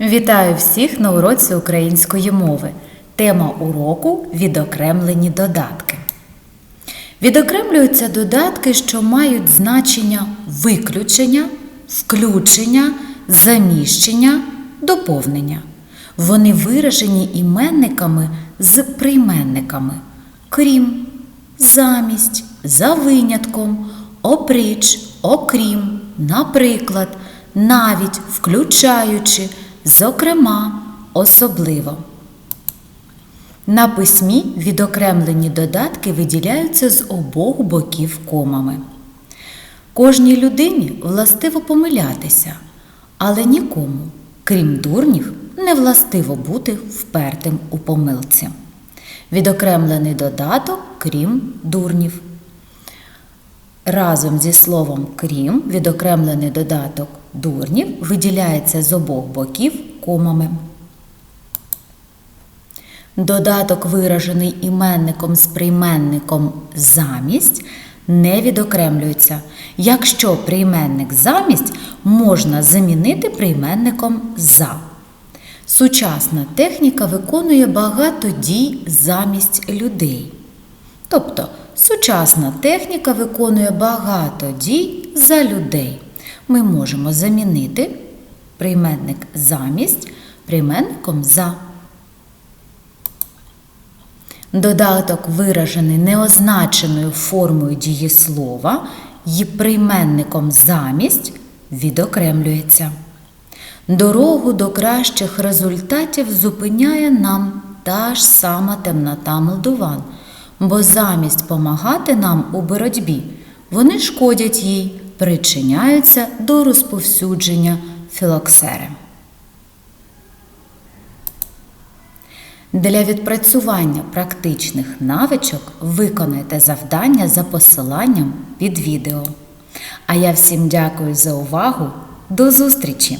Вітаю всіх на уроці української мови. Тема уроку відокремлені додатки. Відокремлюються додатки, що мають значення виключення, включення, заміщення, доповнення. Вони виражені іменниками з прийменниками, крім, замість, за винятком, опріч, окрім, наприклад, навіть включаючи, зокрема, особливо. На письмі відокремлені додатки виділяються з обох боків комами. Кожній людині властиво помилятися, але нікому, крім дурнів, не властиво бути впертим у помилці. Відокремлений додаток, крім дурнів. Разом зі словом крім відокремлений додаток дурнів виділяється з обох боків комами. Додаток, виражений іменником з прийменником замість, не відокремлюється, якщо прийменник замість можна замінити прийменником за. Сучасна техніка виконує багато дій замість людей. Тобто сучасна техніка виконує багато дій за людей. Ми можемо замінити прийменник замість прийменником за. Додаток, виражений неозначеною формою дієслова і прийменником замість, відокремлюється. Дорогу до кращих результатів зупиняє нам та ж сама темнота молдуван, бо замість помагати нам у боротьбі, вони шкодять їй, причиняються до розповсюдження філоксери. Для відпрацювання практичних навичок виконайте завдання за посиланням під відео. А я всім дякую за увагу. До зустрічі!